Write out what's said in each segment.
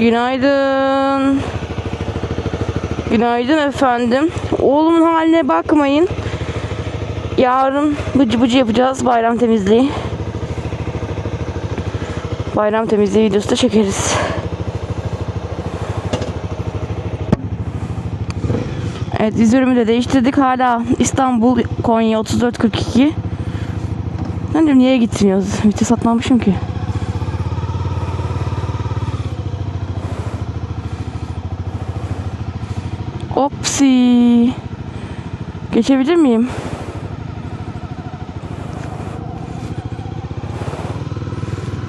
Günaydın. Günaydın efendim. Oğlumun haline bakmayın. Yarın bıcı bıcı yapacağız bayram temizliği. Bayram temizliği videosu da çekeriz. Evet vizörümü de değiştirdik. Hala İstanbul Konya 3442. Ben diyorum niye gitmiyoruz? Vites atmamışım ki. Opsi. Geçebilir miyim?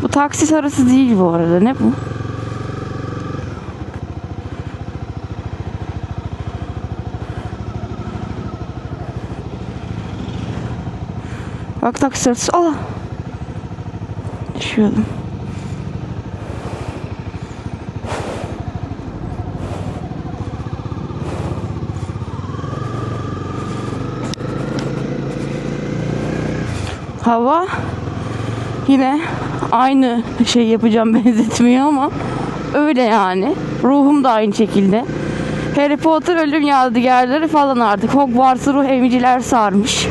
Bu taksi sarısı değil bu arada. Ne bu? Bak taksi sarısı. Allah. Düşüyordum. Hava yine aynı şey yapacağım benzetmiyor ama öyle yani. Ruhum da aynı şekilde. Harry Potter ölüm yadigarları falan artık. Hogwarts'ı ruh emiciler sarmış.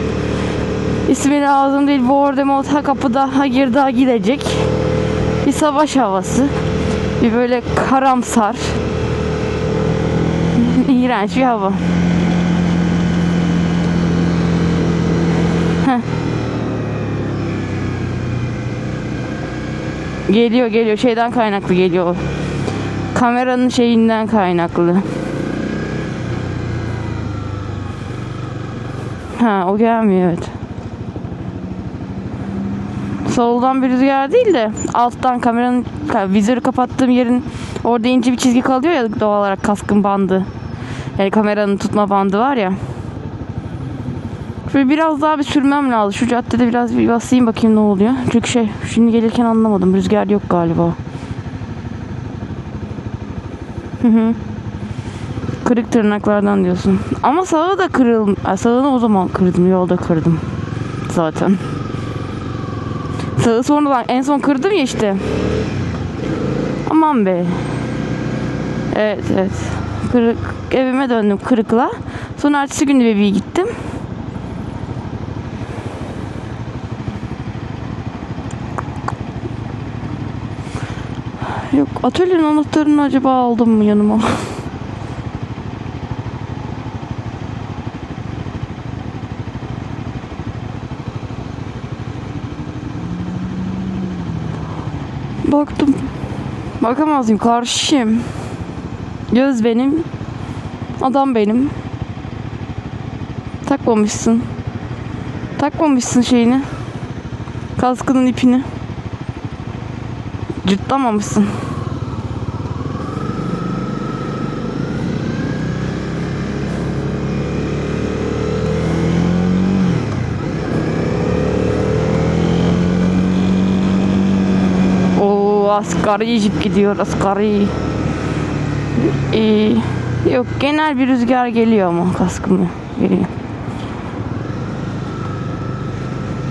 İsmi lazım değil. Voldemort ha kapıda ha girdi ha gidecek. Bir savaş havası. Bir böyle karamsar. İğrenç bir hava. Geliyor geliyor şeyden kaynaklı geliyor. Kameranın şeyinden kaynaklı. Ha o gelmiyor evet. Soldan bir rüzgar değil de alttan kameranın ka- vizörü kapattığım yerin orada ince bir çizgi kalıyor ya doğal olarak kaskın bandı. Yani kameranın tutma bandı var ya. Şöyle biraz daha bir sürmem lazım. Şu caddede biraz bir basayım bakayım ne oluyor. Çünkü şey şimdi gelirken anlamadım. Rüzgar yok galiba. Hı hı. Kırık tırnaklardan diyorsun. Ama sağı da kırıldım. Sağını o zaman kırdım. Yolda kırdım. Zaten. Sağı sonradan en son kırdım ya işte. Aman be. Evet evet. Kırık evime döndüm kırıkla. Sonra ertesi gün de bebeğe gittim. Yok atölyenin anahtarını acaba aldım mı yanıma? Baktım. Bakamaz mıyım? Karşıyım. Göz benim. Adam benim. Takmamışsın. Takmamışsın şeyini. Kaskının ipini. Cırtlamamışsın. Asgari jip gidiyor asgari. Ee, yok genel bir rüzgar geliyor ama kaskımı geliyor.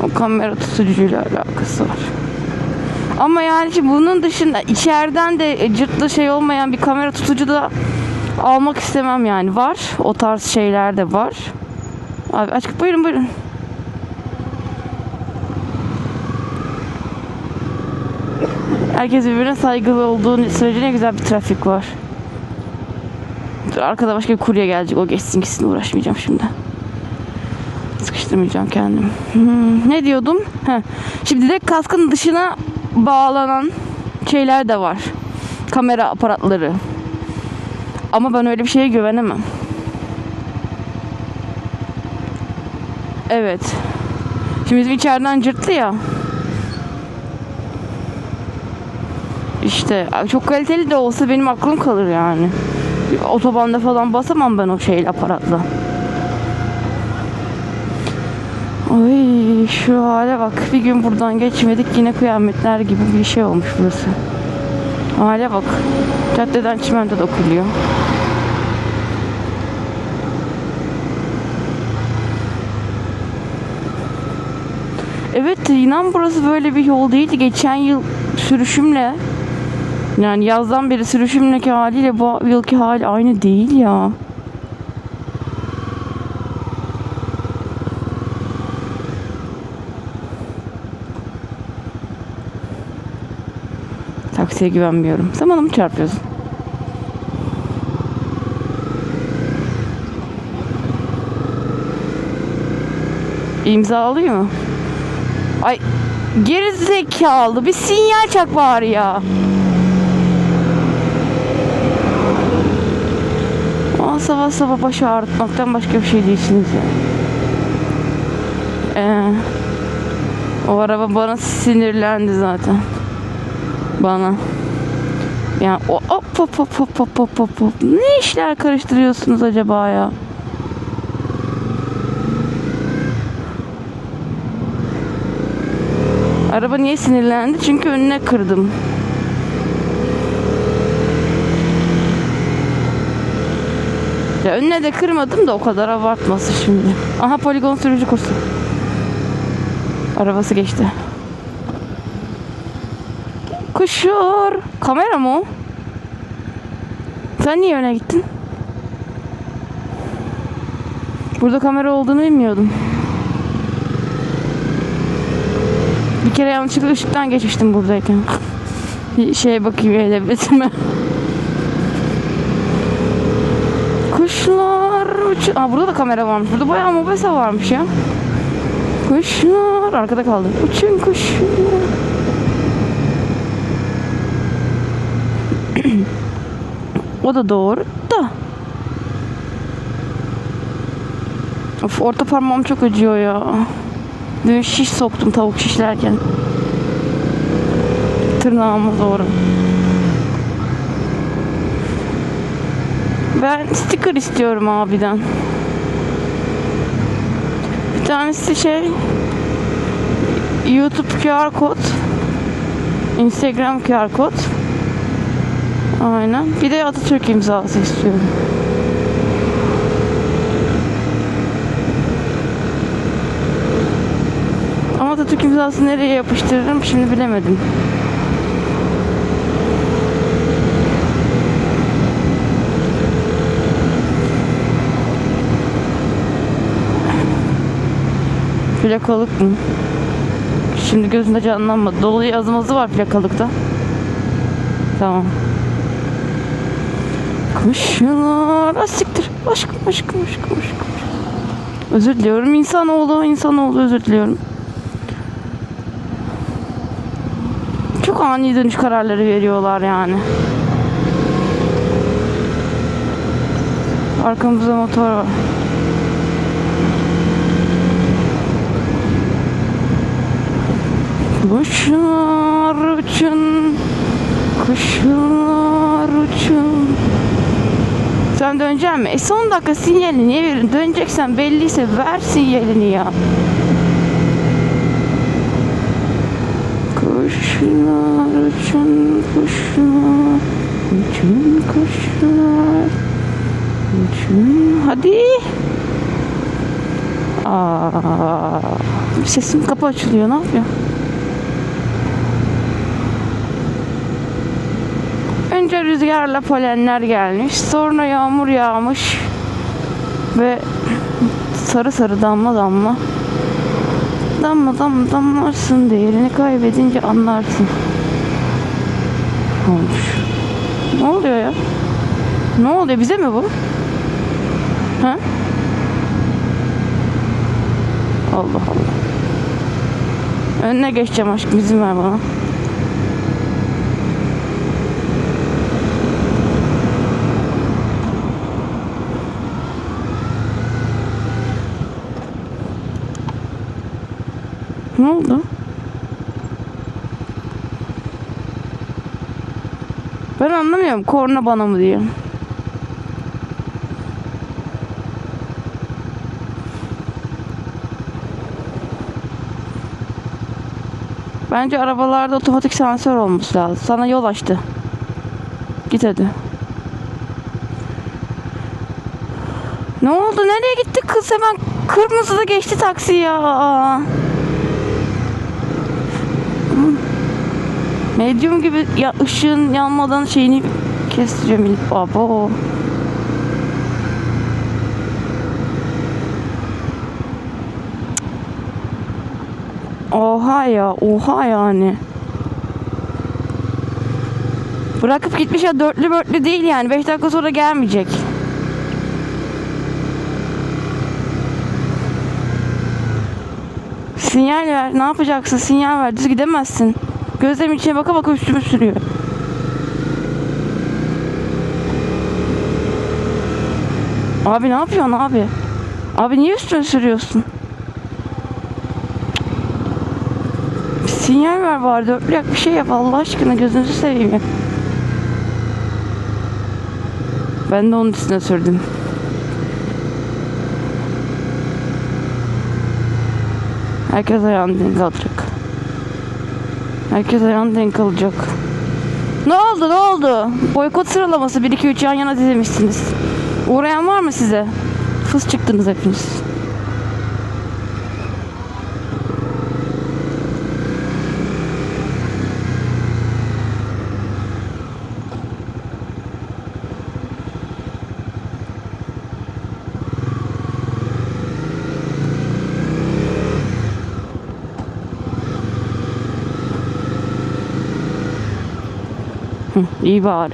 O kamera tutucuyla alakası var. Ama yani şimdi bunun dışında içeriden de cırtlı şey olmayan bir kamera tutucu da almak istemem yani. Var. O tarz şeyler de var. Abi açık buyurun buyurun. Herkes birbirine saygılı olduğu sürece ne güzel bir trafik var. Dur, arkada başka bir kurye gelecek. O geçsin gitsin uğraşmayacağım şimdi. Sıkıştırmayacağım kendimi. Hmm, ne diyordum? Heh. Şimdi de kaskın dışına bağlanan şeyler de var. Kamera aparatları. Ama ben öyle bir şeye güvenemem. Evet. Şimdi bizim içeriden cırttı ya. İşte çok kaliteli de olsa benim aklım kalır yani. Otobanda falan basamam ben o şeyle aparatla. Ay şu hale bak. Bir gün buradan geçmedik yine kıyametler gibi bir şey olmuş burası. Hale bak. Caddeden çimento dökülüyor. Evet inan burası böyle bir yol değildi. Geçen yıl sürüşümle Yani yazdan beri sürüşümdeki haliyle bu yılki hali aynı değil ya. Taksiye güvenmiyorum. Sen bana mı çarpıyorsun? İmza alıyor mu? Ay geri zekalı bir sinyal çak bari ya. Aa, sabah sabah baş ağrıtmaktan başka bir şey değilsiniz ya. Ee, o araba bana sinirlendi zaten. Bana. Yani o hop hop hop hop hop hop hop hop. Ne işler karıştırıyorsunuz acaba ya? Araba niye sinirlendi? Çünkü önüne kırdım. Ya önüne de kırmadım da o kadar abartması şimdi. Aha poligon sürücü kursu. Arabası geçti. Kuşur. Kamera mı? Sen niye öne gittin? Burada kamera olduğunu bilmiyordum. Bir kere yanlışlıkla ışıktan geçmiştim buradayken. Bir şeye bakayım elebetime. Kuşlar uç... Aa, burada da kamera varmış. Burada bayağı mobese varmış ya. Kuşlar arkada kaldı. Uçun kuşlar. o da doğru da. Of orta parmağım çok acıyor ya. Dün şiş soktum tavuk şişlerken. Tırnağıma doğru. Ben sticker istiyorum abiden. Bir tanesi şey YouTube QR kod. Instagram QR kod. Aynen. Bir de Atatürk imzası istiyorum. Ama Atatürk imzasını nereye yapıştırırım şimdi bilemedim. Plakalık mı? Şimdi gözümde canlanmadı. Dolu yazması var plakalıkta. Tamam. Kuşlar. Ah, siktir. Aşkım aşkım aşkım aşkım. Özür diliyorum. İnsanoğlu, insanoğlu özür diliyorum. Çok ani dönüş kararları veriyorlar yani. Arkamızda motor var. Kuşlar uçun, kuşlar uçun. Sen döneceksin mi? E son dakika sinyalini niye verin? Döneceksen belliyse ver sinyalini ya. Kuşlar uçun, kuşlar uçun, kuşlar uçun. Hadi. Aa, sesim kapı açılıyor. Ne yapıyor? Önce rüzgarla polenler gelmiş. Sonra yağmur yağmış. Ve sarı sarı damla damla. Damla damla damlarsın değerini kaybedince anlarsın. Olmuş. Ne oluyor ya? Ne oluyor bize mi bu? Ha? Allah Allah. Önüne geçeceğim aşkım izin ver bana. Ne oldu? Ben anlamıyorum. Korna bana mı diyor. Bence arabalarda otomatik sensör olması lazım. Sana yol açtı. Git hadi. Ne oldu? Nereye gitti kız? Hemen kırmızıda geçti taksi ya. Medium gibi ya ışığın yanmadan şeyini kestireceğim ilk. Abo. Oha ya, oha yani. Bırakıp gitmiş ya dörtlü börtlü değil yani. 5 dakika sonra gelmeyecek. Sinyal ver. Ne yapacaksın? Sinyal ver. Düz gidemezsin. Gözlem içine baka baka üstümü sürüyor. Abi ne yapıyorsun abi? Abi niye üstüne sürüyorsun? Bir sinyal ver bari. Dörtlü yak bir şey yap Allah aşkına gözünüzü seveyim ya. Ben de onun üstüne sürdüm. Herkes ayağını denk alacak. Herkes ayağını denk alacak. Ne oldu ne oldu? Boykot sıralaması 1 2 3 yan yana dizemişsiniz. Uğrayan var mı size? Fıs çıktınız hepiniz. Hı, iyi bari.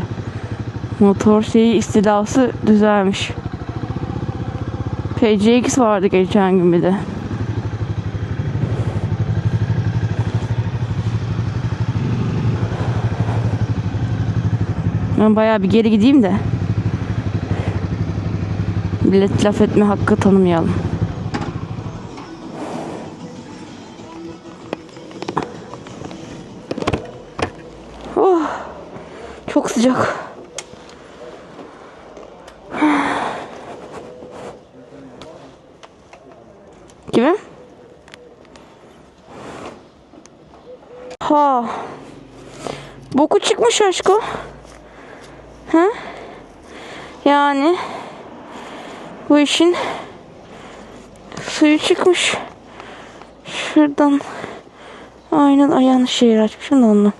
Motor şeyi istilası düzelmiş. PCX vardı geçen gün bir de. Ben bayağı bir geri gideyim de. Millet laf etme hakkı tanımayalım. Çok sıcak. Kimi? Ha. Boku çıkmış aşkım. Ha? Yani bu işin suyu çıkmış. Şuradan aynen ayağını şehir açmışım da onu.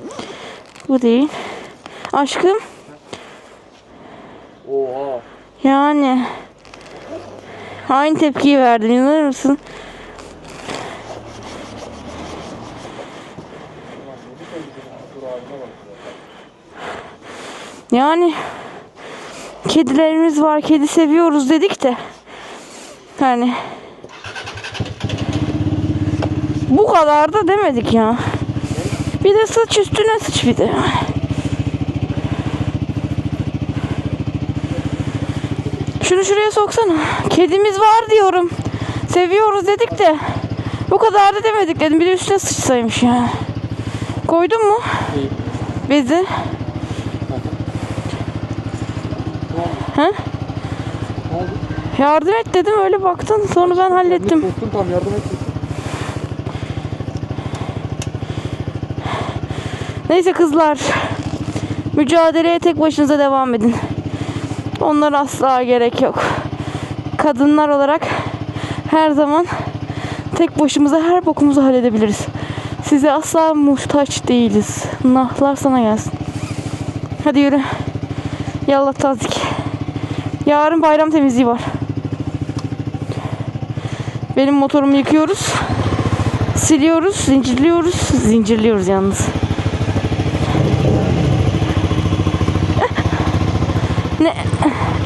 Bu değil. Aşkım Oha. yani aynı tepkiyi verdin inanır mısın? Yani kedilerimiz var, kedi seviyoruz dedik de hani bu kadar da demedik ya. Bir de sıç üstüne sıç bir de. Şunu şuraya soksana. Kedimiz var diyorum. Seviyoruz dedik de bu kadar da demedik dedim. Bir de üstüne sıçsaymış ya. Koydun mu? İyi. Bezi. Ha? Yardım et dedim öyle baktın. Sonra ben hallettim. Korktum tam yardım et. Neyse kızlar. Mücadeleye tek başınıza devam edin. Onlara asla gerek yok. Kadınlar olarak her zaman tek başımıza her bokumuzu halledebiliriz. Size asla muhtaç değiliz. Nahlar sana gelsin. Hadi yürü. Yallah tazik. Yarın bayram temizliği var. Benim motorumu yıkıyoruz. Siliyoruz, zincirliyoruz. Zincirliyoruz yalnız. Ne?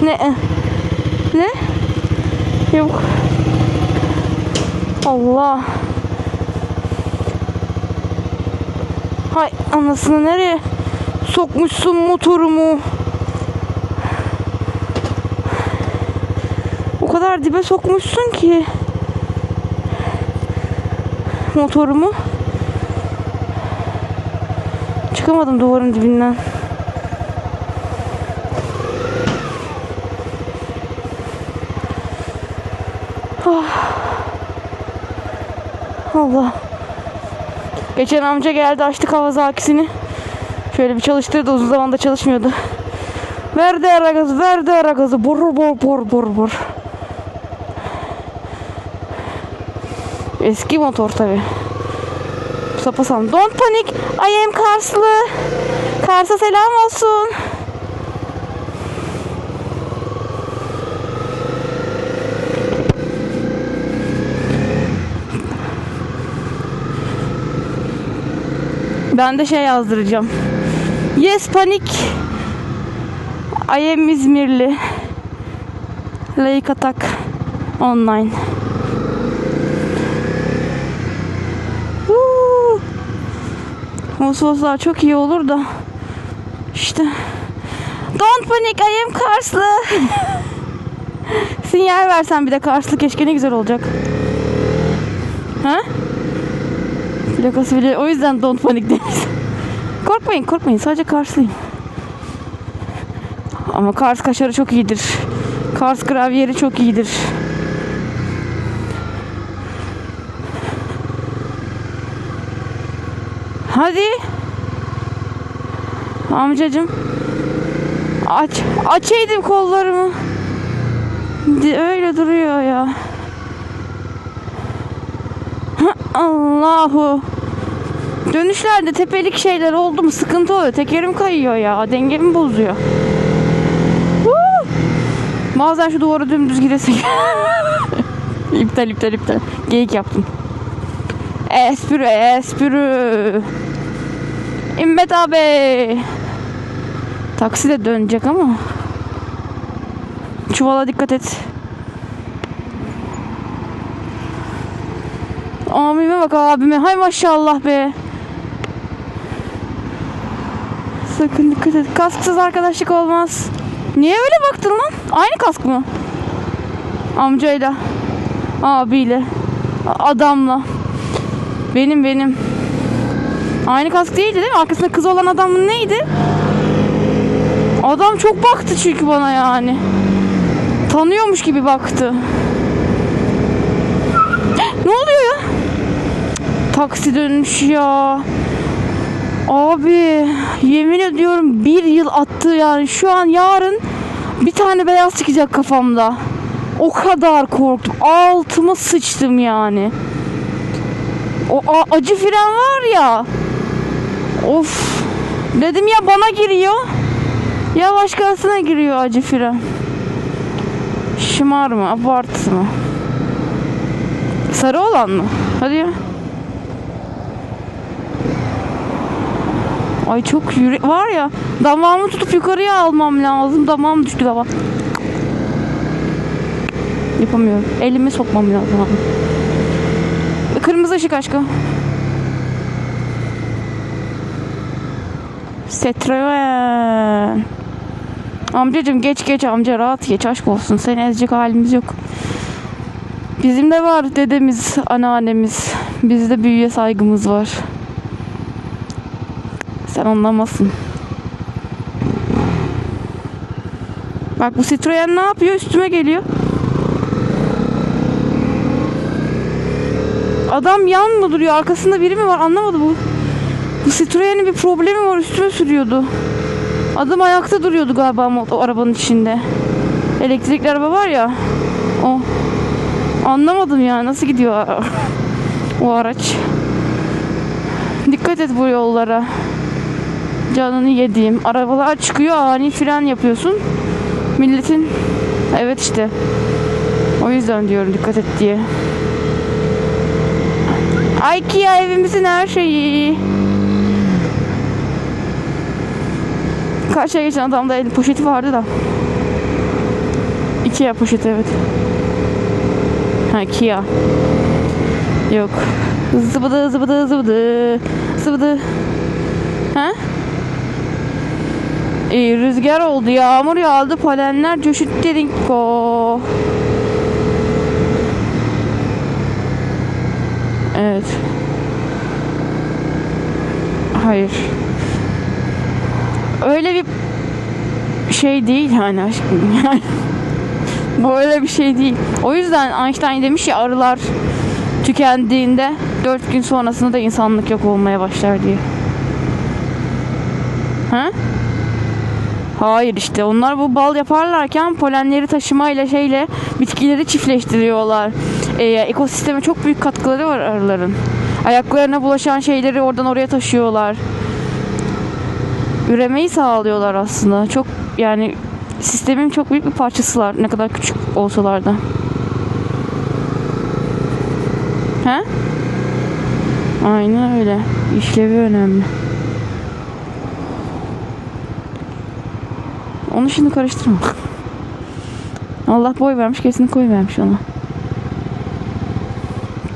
Ne? Ne? Yok. Allah. Hay anasını nereye sokmuşsun motorumu? O kadar dibe sokmuşsun ki motorumu. Çıkamadım duvarın dibinden. Allah. Geçen amca geldi açtı Kawasaki'sini. Şöyle bir çalıştırdı uzun zamanda çalışmıyordu. Verdi ara gazı, verdi ara gazı. Bor bor bor bor bor. Eski motor tabi. Sapasam. Don't panic. I am Karslı. Kars'a selam olsun. Ben de şey yazdıracağım. Yes panik. I am İzmirli. Like attack online. Huu. Musolslar çok iyi olur da. İşte. Don't panic I am Karslı. Sinyal versen bir de Karslı keşke ne güzel olacak. Ha? Plakası bile o yüzden don't panic demiş. korkmayın korkmayın sadece Karslıyım. Ama Kars kaşarı çok iyidir. Kars gravyeri çok iyidir. Hadi. Amcacım. Aç. Açaydım kollarımı. Öyle duruyor ya. Allahu. Dönüşlerde tepelik şeyler oldu mu sıkıntı oluyor. Tekerim kayıyor ya. Dengemi bozuyor. Huu! Bazen şu duvara dümdüz gidesin. iptal iptal iptal. Geyik yaptım. Espri espri. İmmet abi. Taksi de dönecek ama. Çuvala dikkat et. Abime bak abime. Hay maşallah be. Sakın dikkat et. Kasksız arkadaşlık olmaz. Niye öyle baktın lan? Aynı kask mı? Amcayla. Abiyle. Adamla. Benim benim. Aynı kask değildi değil mi? Arkasında kız olan adamın neydi? Adam çok baktı çünkü bana yani. Tanıyormuş gibi baktı. Ne oluyor ya? Taksi dönmüş ya. Abi yemin ediyorum bir yıl attı yani şu an yarın bir tane beyaz çıkacak kafamda. O kadar korktum. Altıma sıçtım yani. O acı fren var ya. Of. Dedim ya bana giriyor. Ya başkasına giriyor acı fren. Şımar mı? Abartı mı? Sarı olan mı? Hadi ya. Ay çok yürek var ya. Damağımı tutup yukarıya almam lazım. Damağım düştü dava. Yapamıyorum. Elimi sokmam lazım. abi. Kırmızı ışık aşkım. Citroen. Amcacım geç geç amca rahat geç aşk olsun. Seni ezecek halimiz yok. Bizim de var dedemiz, anneannemiz. Bizde büyüye saygımız var. Sen anlamazsın. Bak bu Citroen ne yapıyor? Üstüme geliyor. Adam yan mı duruyor? Arkasında biri mi var? Anlamadı bu. Bu Citroen'in bir problemi var. Üstüme sürüyordu. Adam ayakta duruyordu galiba o arabanın içinde. Elektrikli araba var ya. O. Anlamadım ya. Nasıl gidiyor o araç? Dikkat et bu yollara. Canını yediğim. Arabalar çıkıyor ani fren yapıyorsun. Milletin evet işte. O yüzden diyorum dikkat et diye. IKEA evimizin her şeyi. Karşıya geçen adamda el poşeti vardı da. Ikea poşeti evet. Ha Kia. Yok. Zıbıdı zıbıdı zıbıdı. Zıbıdı. Ha? İyi rüzgar oldu. Yağmur yağdı. Polenler coşutti dinko. Evet. Hayır. Öyle bir şey değil hani aşkım. Yani bu öyle bir şey değil. O yüzden Einstein demiş ya arılar tükendiğinde 4 gün sonrasında da insanlık yok olmaya başlar diye. Ha? Hayır işte onlar bu bal yaparlarken polenleri taşımayla şeyle bitkileri çiftleştiriyorlar. Ee, ekosisteme çok büyük katkıları var arıların. Ayaklarına bulaşan şeyleri oradan oraya taşıyorlar. Üremeyi sağlıyorlar aslında. Çok yani sistemin çok büyük bir parçasılar. Ne kadar küçük olsalar da. He? Aynen öyle. İşlevi önemli. Onu şimdi karıştırma. Allah boy vermiş kesin koy vermiş ona.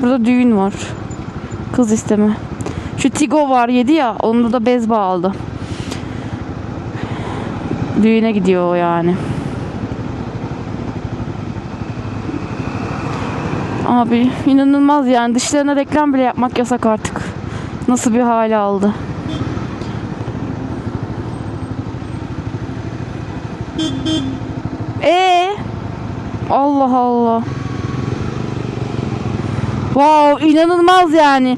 Burada düğün var. Kız isteme. Şu Tigo var yedi ya onda da bez bağladı. Düğüne gidiyor yani. Abi inanılmaz yani dışlarına reklam bile yapmak yasak artık. Nasıl bir hale aldı. Ee? Allah Allah. Wow inanılmaz yani.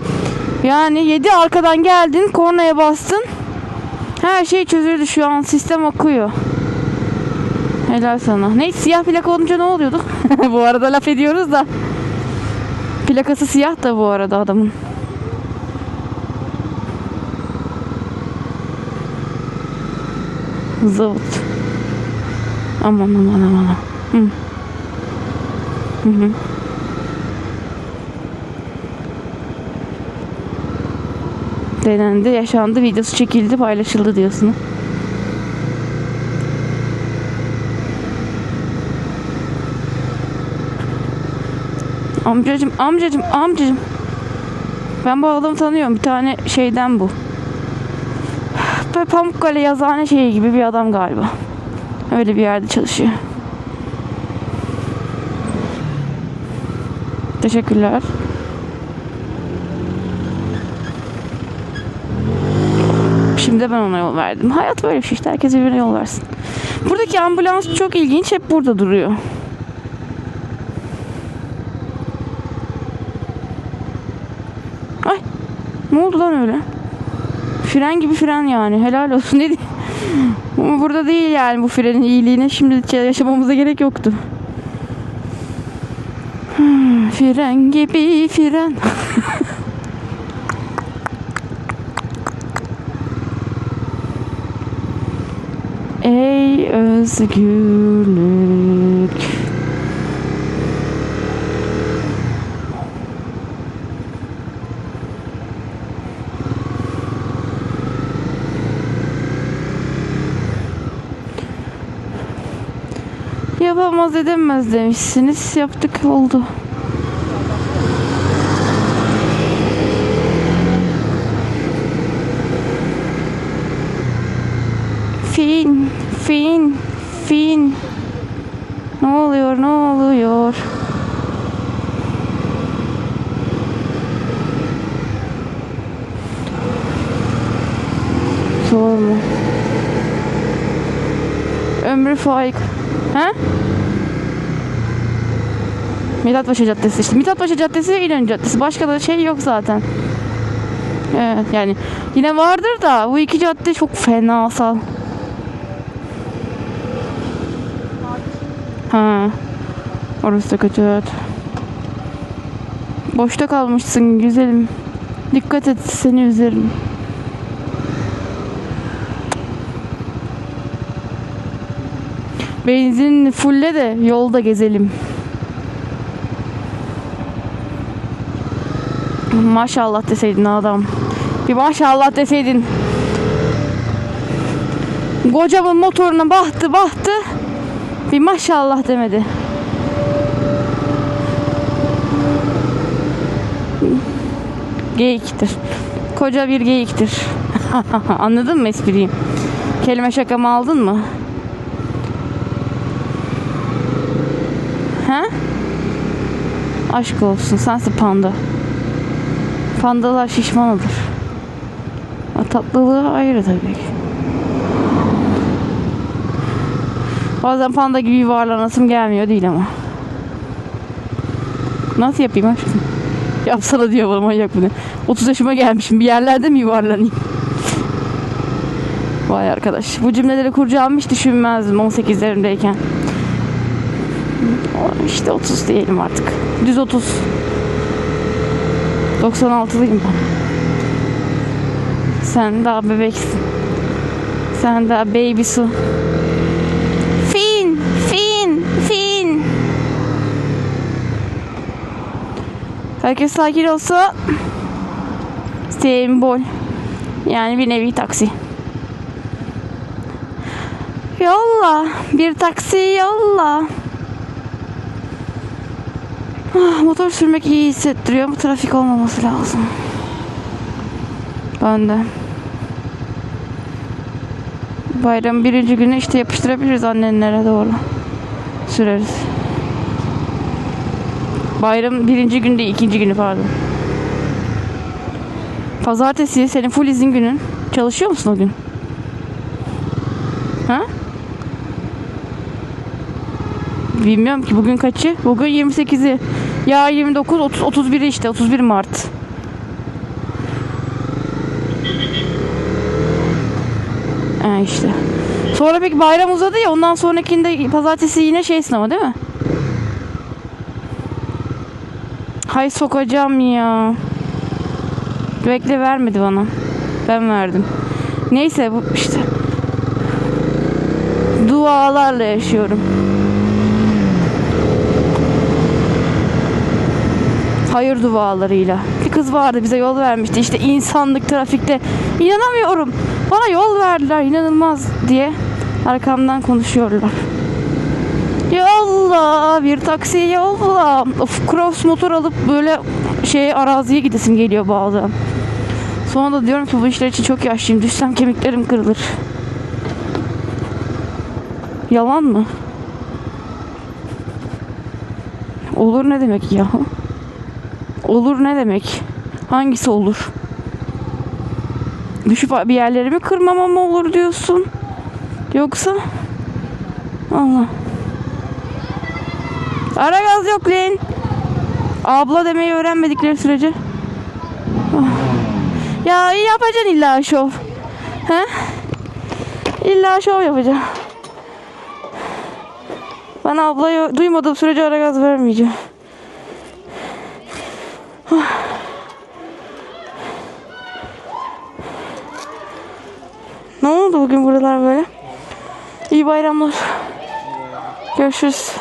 Yani 7 arkadan geldin kornaya bastın. Her şey çözüldü şu an sistem akıyor. Helal sana. Ne siyah plaka olunca ne oluyordu? bu arada laf ediyoruz da. Plakası siyah da bu arada adamın. Zıvıt. Aman aman aman. Hı. Hı hı. Denendi, yaşandı, videosu çekildi, paylaşıldı diyorsun. Amcacım, amcacım, amcacım. Ben bu adamı tanıyorum. Bir tane şeyden bu. Pamukkale yazıhane şeyi gibi bir adam galiba. Öyle bir yerde çalışıyor. Teşekkürler. Şimdi ben ona yol verdim. Hayat böyle bir şey işte. Herkes birbirine yol versin. Buradaki ambulans çok ilginç. Hep burada duruyor. Ay. Ne oldu lan öyle? Fren gibi fren yani. Helal olsun. Ne diyeyim? Ama burada değil yani bu frenin iyiliğine. Şimdi yaşamamıza gerek yoktu. Hmm, Fren gibi fren. Ey özgürlük. Yapamaz edemez demişsiniz. Yaptık oldu. Fin, fin, fin. Ne oluyor, ne oluyor? Sorma. Ömrü faik. Ha? Mithatpaşa Caddesi işte. Mithatpaşa Caddesi İnönü Caddesi. Başka da şey yok zaten. Evet yani yine vardır da bu iki cadde çok fenasal. Ha. Orası da kötü evet. Boşta kalmışsın güzelim. Dikkat et seni üzerim. Benzin fulle de yolda gezelim. Maşallah deseydin adam. Bir maşallah deseydin. Kocamın motoruna bahtı bahtı. Bir maşallah demedi. Geyiktir. Koca bir geyiktir. Anladın mı espriyi? Kelime şakamı aldın mı? Ha? Aşk olsun sensin panda. Pandalar şişman olur. O tatlılığı ayrı tabii ki. Bazen panda gibi yuvarlanasım gelmiyor değil ama. Nasıl yapayım aşkım? Yapsana diyor bana manyak bu ne. 30 yaşıma gelmişim bir yerlerde mi yuvarlanayım? Vay arkadaş. Bu cümleleri kuracağımı hiç düşünmezdim 18'lerimdeyken. İşte 30 diyelim artık. Düz 30. 96'lıyım ben. Sen daha bebeksin. Sen daha baby su. Fin, fin, fin. Herkes sakin olsa sembol. Yani bir nevi taksi. Yolla. Bir taksi yolla. Ah, motor sürmek iyi hissettiriyor ama trafik olmaması lazım. Ben de. Bayram birinci günü işte yapıştırabiliriz annenlere doğru. Süreriz. Bayram birinci gün değil ikinci günü pardon. Pazartesi senin full izin günün. Çalışıyor musun o gün? Bilmiyorum ki bugün kaçı? Bugün 28'i. Ya 29, 30, 31'i işte 31 Mart. Ha işte. Sonra peki bayram uzadı ya ondan sonrakinde pazartesi yine şey sınavı değil mi? Hay sokacağım ya. Bekle vermedi bana. Ben verdim. Neyse bu işte. Dualarla yaşıyorum. Hayır dualarıyla. Bir kız vardı bize yol vermişti. İşte insanlık trafikte. İnanamıyorum. Bana yol verdiler inanılmaz diye arkamdan konuşuyorlar. Yolla bir taksi yolla. Of cross motor alıp böyle şey araziye gidesim geliyor bazen. Sonra da diyorum ki bu işler için çok yaşlıyım. Düşsem kemiklerim kırılır. Yalan mı? Olur ne demek ya? Olur ne demek? Hangisi olur? Düşüp bir yerlerimi kırmama mı olur diyorsun? Yoksa? Allah. Ara gaz yok lan. Abla demeyi öğrenmedikleri sürece. Ah. Ya yapacaksın illa şov. He? İlla şov yapacağım. Ben ablayı duymadığım sürece ara gaz vermeyeceğim. Ne oldu bugün buralar böyle? İyi bayramlar. Görüşürüz.